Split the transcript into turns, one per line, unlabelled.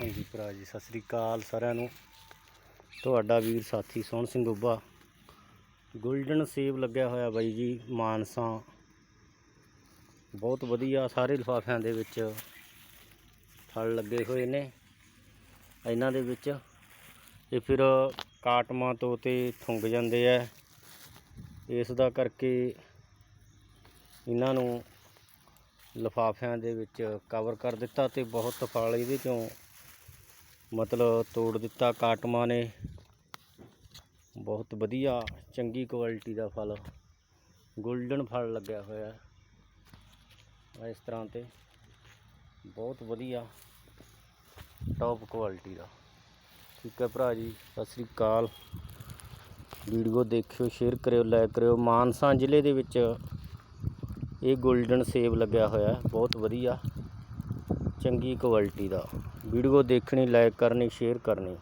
ਹਾਂਜੀ ਭਰਾ ਜੀ, ਸਤਿ ਸ੍ਰੀ ਅਕਾਲ ਸਾਰਿਆਂ ਨੂੰ। ਤੁਹਾਡਾ ਵੀਰ ਸਾਥੀ ਸੋਹਣ ਸਿੰਘ ਉੱਬਾ ਗੋਲਡਨ ਸੇਬ ਲੱਗਿਆ ਹੋਇਆ ਬਾਈ ਜੀ, ਮਾਨਸਾ। ਬਹੁਤ ਵਧੀਆ, ਸਾਰੇ ਲਿਫਾਫਿਆਂ ਦੇ ਵਿੱਚ ਫਲ ਲੱਗੇ ਹੋਏ ਨੇ। ਇਹਨਾਂ ਦੇ ਵਿੱਚ ਇਹ ਫਿਰ ਕਾਟਮਾਂ ਤੋਂ ਤੇ ਥੁੰਗ ਜਾਂਦੇ ਆ। ਇਸ ਦਾ ਕਰਕੇ ਇਹਨਾਂ ਨੂੰ ਲਿਫਾਫਿਆਂ ਦੇ ਵਿੱਚ ਕਵਰ ਕਰ ਦਿੱਤਾ ਤੇ ਬਹੁਤ ਫਲ ਇਹਦੇ ਚੋਂ ਮਤਲਬ ਤੋੜ ਦਿੱਤਾ ਕਾਟਮਾਂ ਨੇ। ਬਹੁਤ ਵਧੀਆ, ਚੰਗੀ ਕੁਆਲਿਟੀ ਦਾ ਫਲ। ਗੋਲਡਨ ਫਲ ਲੱਗਿਆ ਹੋਇਆ ਹੈ ਇਸ ਤਰ੍ਹਾਂ ਤੇ। ਬਹੁਤ ਵਧੀਆ ਟੌਪ ਕੁਆਲਿਟੀ ਦਾ। ਠੀਕ ਹੈ ਭਰਾ ਜੀ, ਸਤਿ ਸ੍ਰੀ ਅਕਾਲ। ਵੀਡੀਓ ਦੇਖਿਓ ਸ਼ੇਅਰ ਕਰਿਓ ਲਾਈਕ ਕਰਿਓ। ਮਾਨਸਾ ਜ਼ਿਲ੍ਹੇ ਦੇ ਵਿੱਚ ਇਹ ਗੋਲਡਨ ਸੇਬ ਲੱਗਿਆ ਹੋਇਆ ਬਹੁਤ ਵਧੀਆ। ਚੰਗੀ ਕੁਆਲਿਟੀ ਦਾ। ਵੀਡੀਓ ਦੇਖਣੀ ਲਾਈਕ ਕਰਨੀ ਸ਼ੇਅਰ ਕਰਨੀ।